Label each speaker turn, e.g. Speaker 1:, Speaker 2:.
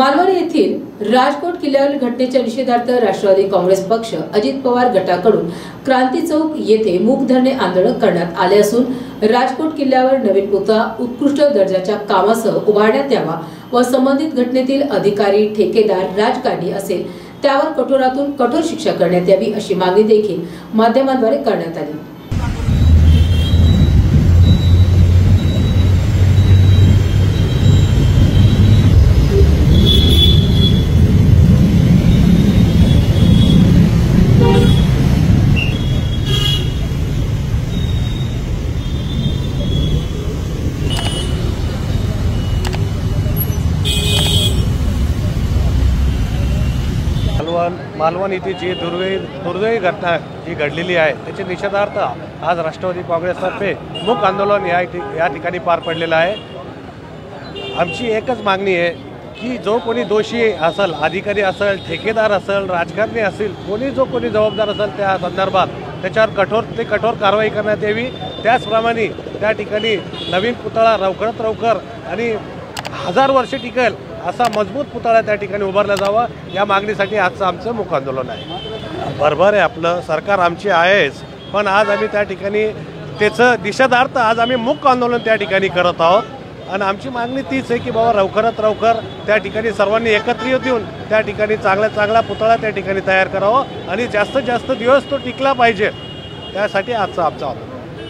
Speaker 1: मालवण येथील राजकोट किल्ल्यावरील घटनेच्या निषेधार्थ राष्ट्रवादी काँग्रेस पक्ष अजित पवार गटाकडून क्रांती चौक येथे मूक धरणे आंदोलन करण्यात आले असून राजकोट किल्ल्यावर नवीन पुतळा उत्कृष्ट दर्जाच्या कामासह उभारण्यात यावा व संबंधित घटनेतील अधिकारी ठेकेदार राजकारणी असेल त्यावर कठोरातून कठोर शिक्षा करण्यात यावी अशी मागणी देखील माध्यमांद्वारे करण्यात आली.
Speaker 2: मालवण मालवण इथे जी दुर्दैवी दुर्दैवी घटना जी घडलेली आहे त्याचे निषेधार्थ आज राष्ट्रवादी काँग्रेसतर्फे मूक आंदोलन या या ठिकाणी पार पडलेलं आहे. आमची एकच मागणी आहे की जो कोणी दोषी असेल अधिकारी असेल ठेकेदार असेल राजकारणी असेल कोणी जो कोणी जबाबदार असेल त्या संदर्भात त्याच्यावर कठोर ते कठोर कारवाई करण्यात यावी. त्याचप्रमाणे त्या ठिकाणी नवीन पुतळा लवकरात लवकर आणि हजार वर्षे टिकेल असा मजबूत पुतळा त्या ठिकाणी उभारला जावा या मागणीसाठी आजचं आमचं मुख आंदोलन आहे. बरोबर आहे आपलं सरकार आमची आहेच पण आज आम्ही त्या ठिकाणी त्याचं दिशादार्थ आज आम्ही मुख आंदोलन त्या ठिकाणी करत आहोत. आणि आमची मागणी तीच आहे की बाबा लवकरात लवकर त्या ठिकाणी सर्वांनी एकत्रित येऊन त्या ठिकाणी चांगला चांगला पुतळा त्या ठिकाणी तयार करावा आणि जास्तीत जास्त दिवस तो टिकला पाहिजे. त्यासाठी आजचा आमचा आंदोलन.